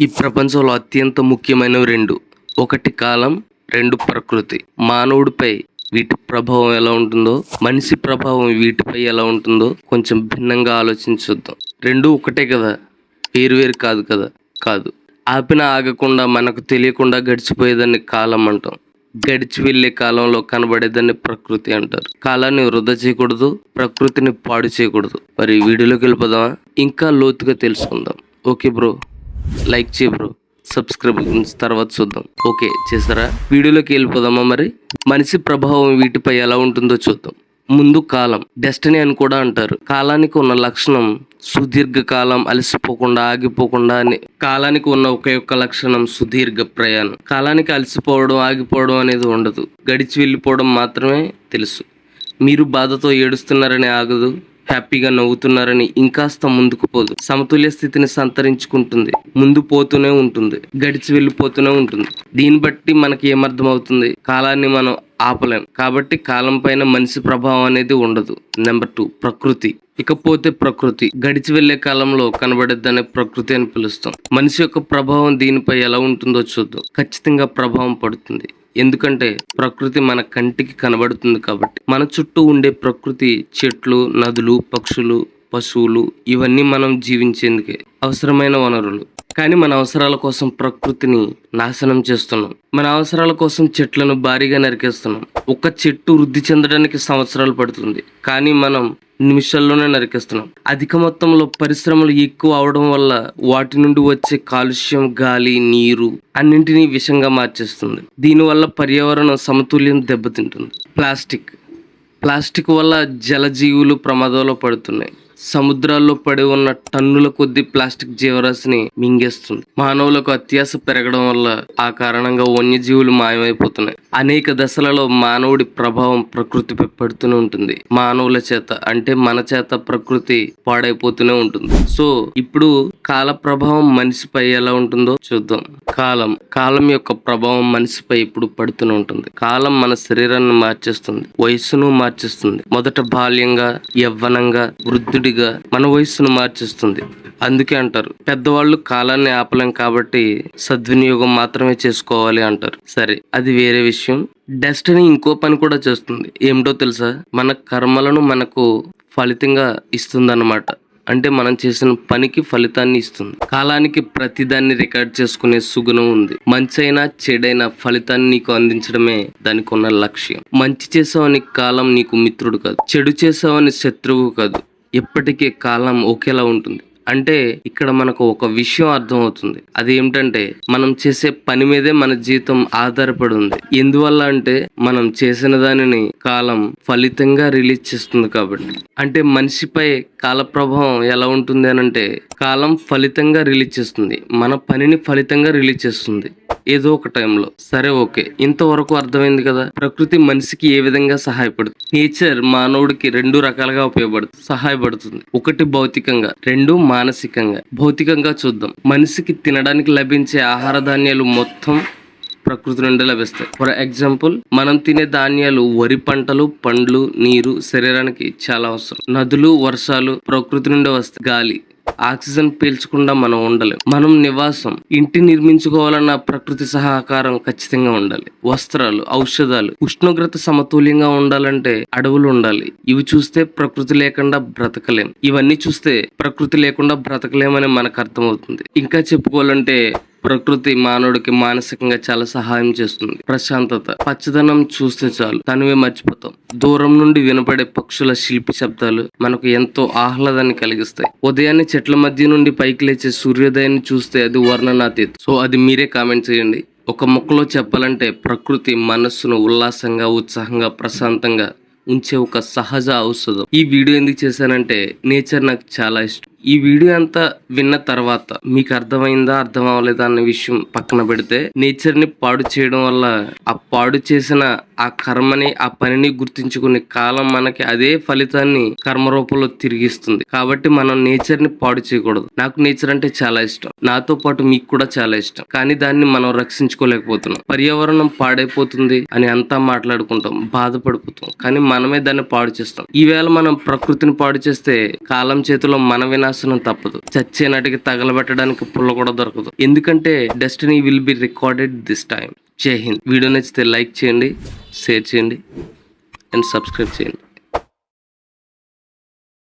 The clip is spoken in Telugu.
ఈ ప్రపంచంలో అత్యంత ముఖ్యమైనవి రెండు. ఒకటి కాలం రెండు ప్రకృతి. మానవుడిపై వీటి ప్రభావం ఎలా ఉంటుందో మనిషి ప్రభావం వీటిపై ఎలా ఉంటుందో కొంచెం భిన్నంగా ఆలోచించుద్దాం. రెండు ఒకటే కదా వేరు కాదు కదా కాదు. ఆపిన ఆగకుండా మనకు తెలియకుండా గడిచిపోయేదాన్ని కాలం అంటాం. గడిచి వెళ్ళే కాలంలో కనబడేదాన్ని ప్రకృతి అంటారు. కాలాన్ని వృధా చేయకూడదు ప్రకృతిని పాడు చేయకూడదు. మరి వీడియోలోకి వెళ్ళిపోదామా? ఇంకా లోతుగా తెలుసుకుందాం. Okay bro. లైక్ చేయ బ్రో. సబ్స్క్రైబ్ తర్వాత చూద్దాం. ఓకే చేస్తారా? వీడియోలోకి వెళ్ళిపోదామా మరి? మనిషి ప్రభావం వీటిపై ఎలా ఉంటుందో చూద్దాం. ముందు కాలం డెస్టినీ అని కూడా అంటారు. కాలానికి ఉన్న లక్షణం సుదీర్ఘ కాలం అలసిపోకుండా ఆగిపోకుండా అని. కాలానికి ఉన్న ఒక యొక్క లక్షణం సుదీర్ఘ ప్రయాణం. కాలానికి అలసిపోవడం ఆగిపోవడం అనేది ఉండదు. గడిచి వెళ్ళిపోవడం మాత్రమే తెలుసు. మీరు బాధతో ఏడుస్తున్నారని ఆగదు. హ్యాపీగా నవ్వుతున్నారని ఇంకాస్త ముందుకు పోదు. సమతుల్య స్థితిని సంతరించుకుంటుంది. ముందు పోతూనే ఉంటుంది. గడిచి వెళ్ళిపోతూనే ఉంటుంది. దీన్ని బట్టి మనకి ఏమర్థం అవుతుంది కాలాన్ని మనం ఆపలేం. కాబట్టి కాలం పైన మనిషి ప్రభావం అనేది ఉండదు. నెంబర్ టూ ప్రకృతి. ఇకపోతే ప్రకృతి. గడిచి వెళ్ళే కాలంలో కనబడేదాన్ని ప్రకృతి అని పిలుస్తాం. మనిషి యొక్క ప్రభావం దీనిపై ఎలా ఉంటుందో చూద్దాం. ఖచ్చితంగా ప్రభావం పడుతుంది. ఎందుకంటే ప్రకృతి మన కంటికి కనబడుతుంది కాబట్టి. మన చుట్టూ ఉండే ప్రకృతి చెట్లు నదులు పక్షులు పశువులు ఇవన్నీ మనం జీవించేందుకే అవసరమైన వనరులు. కానీ మన అవసరాల కోసం ప్రకృతిని నాశనం చేస్తున్నాం. మన అవసరాల కోసం చెట్లను భారీగా నరికేస్తున్నాం. ఒక చెట్టు వృద్ధి చెందడానికి సంవత్సరాలు పడుతుంది. కానీ మనం నిమిషాల్లోనే నరికేస్తున్నాం. అధిక మొత్తంలో పరిశ్రమలు ఎక్కువ అవడం వల్ల వాటి నుండి వచ్చే కాలుష్యం గాలి నీరు అన్నింటినీ విషంగా మార్చేస్తుంది. దీనివల్ల పర్యావరణ సమతుల్యం దెబ్బతింటుంది. ప్లాస్టిక్. ప్లాస్టిక్ వల్ల జలజీవులు ప్రమాదంలో పడుతున్నాయి. సముద్రాల్లో పడి ఉన్న టన్నుల కొద్ది ప్లాస్టిక్ జీవరాశిని మింగేస్తుంది. మానవులకు అత్యాస పెరగడం వల్ల ఆ కారణంగా వన్యజీవులు మాయమైపోతున్నాయి. అనేక దశలలో మానవుడి ప్రభావం ప్రకృతిపై పడుతూనే ఉంటుంది. మానవుల చేత అంటే మన చేత ప్రకృతి పాడైపోతూనే ఉంటుంది. సో ఇప్పుడు కాల ప్రభావం మనిషిపై ఎలా ఉంటుందో చూద్దాం. కాలం కాలం యొక్క ప్రభావం మనిషిపై ఇప్పుడు పడుతూనే ఉంటుంది. కాలం మన శరీరాన్ని మార్చేస్తుంది. వయస్సును మార్చేస్తుంది. మొదట బాల్యంగా యవ్వనంగా వృద్ధుడిగా మన వయస్సును మార్చేస్తుంది. అందుకే అంటారు పెద్దవాళ్ళు కాలాన్ని ఆపలేం కాబట్టి సద్వినియోగం మాత్రమే చేసుకోవాలి అంటారు. సరే అది వేరే విషయం. డెస్టినీ ఇంకో పని కూడా చేస్తుంది. ఏమిటో తెలుసా? మన కర్మలను మనకు ఫలితంగా ఇస్తుందన్నమాట. అంటే మనం చేసిన పనికి ఫలితాన్ని ఇస్తుంది. కాలానికి ప్రతిదాన్ని రికార్డ్ చేసుకునే సుగుణం ఉంది. మంచైనా చెడైనా ఫలితాన్ని నీకు అందించడమే దానికి ఉన్న లక్ష్యం. మంచి చేసావని కాలం నీకు మిత్రుడు కాదు. చెడు చేసావని శత్రువు కాదు. ఎప్పటికీ కాలం ఒకేలా ఉంటుంది. అంటే ఇక్కడ మనకు ఒక విషయం అర్థమవుతుంది. అది ఏమిటంటే మనం చేసే పని మీదే మన జీవితం ఆధారపడి ఉంది ఎందువల్ల అంటే మనం చేసిన దానిని కాలం ఫలితంగా రిలీజ్ చేస్తుంది కాబట్టి. అంటే మనిషిపై కాల ప్రభావం ఎలా ఉంటుంది అని అంటే కాలం ఫలితంగా రిలీజ్ చేస్తుంది. మన పనిని ఫలితంగా రిలీజ్ చేస్తుంది. ఏదో ఒక టైంలో. సరే ఓకే. ఇంతవరకు అర్థమైంది కదా? ప్రకృతి మనిషికి ఏ విధంగా సహాయపడుతుంది నేచర్ మానవుడికి రెండు రకాలుగా ఉపయోగపడుతుంది సహాయపడుతుంది. ఒకటి భౌతికంగా రెండు మానసికంగా. భౌతికంగా చూద్దాం. మనిషికి తినడానికి లభించే ఆహార ధాన్యాలు మొత్తం ప్రకృతి నుండి లభిస్తాయి. ఫర్ ఎగ్జాంపుల్ మనం తినే ధాన్యాలు వరి పంటలు పండ్లు నీరు శరీరానికి చాలా అవసరం. నదులు వర్షాలు ప్రకృతి నుండి వస్తాయి. గాలి ఆక్సిజన్ పీల్చకుండా మనం ఉండలేం. మనం నివాసం. ఇంటి నిర్మించుకోవాలన్న ప్రకృతి సహకారం ఖచ్చితంగా ఉండాలి. వస్త్రాలు ఔషధాలు ఉష్ణోగ్రత సమతుల్యంగా ఉండాలంటే అడవులు ఉండాలి. ఇవి చూస్తే ప్రకృతి లేకుండా బ్రతకలేం. ఇవన్నీ చూస్తే ప్రకృతి లేకుండా బ్రతకలేమని మనకు అర్థమవుతుంది. ఇంకా చెప్పుకోవాలంటే ప్రకృతి మానవుడికి మానసికంగా చాలా సహాయం చేస్తుంది. ప్రశాంతత పచ్చదనం చూస్తే చాలు. తనువే మర్చిపోతాం. దూరం నుండి వినపడే పక్షుల శిల్పి శబ్దాలు మనకు ఎంతో ఆహ్లాదాన్ని కలిగిస్తాయి. ఉదయాన్నే చెట్ల మధ్య నుండి పైకి లేచే సూర్యోదయాన్ని చూస్తే అది వర్ణనాతీతం. సో అది మీరే కామెంట్ చేయండి. ఒక మొక్కలో చెప్పాలంటే ప్రకృతి మనస్సును ఉల్లాసంగా ఉత్సాహంగా ప్రశాంతంగా ఉంచే ఒక సహజ ఔషధం. ఈ వీడియో ఎందుకు చేశానంటే నేచర్ నాకు చాలా ఇష్టం. ఈ వీడియో అంతా విన్న తర్వాత మీకు అర్థమైందా అర్థం అవ్వలేదా అన్న విషయం పక్కన పెడితే నేచర్ని పాడు చేయడం వల్ల ఆ పాడు చేసిన ఆ కర్మని ఆ పనిని గుర్తించుకునే కాలం మనకి అదే ఫలితాన్ని కర్మ రూపంలో తిరిగిస్తుంది. కాబట్టి మనం నేచర్ని పాడు చేయకూడదు. నాకు నేచర్ అంటే చాలా ఇష్టం. నాతో పాటు మీకు కూడా చాలా ఇష్టం. కానీ దాన్ని మనం రక్షించుకోలేకపోతున్నాం. పర్యావరణం పాడైపోతుంది అని అంతా మాట్లాడుకుంటాం. బాధపడిపోతాం. కానీ మనమే దాన్ని పాడు చేస్తాం. ఈవేళ మనం ప్రకృతిని పాడు చేస్తే కాలం చేతిలో మన వినా నాశనం తప్పదు. చచ్చే నాటికి తగలబెట్టడానికి పుల్ల కూడా దొరకదు. ఎందుకంటే destiny will be recorded this time Jai Hind. Video నచ్చితే లైక్ చేయండి షేర్ చేయండి అండ్ సబ్స్క్రైబ్ చేయండి.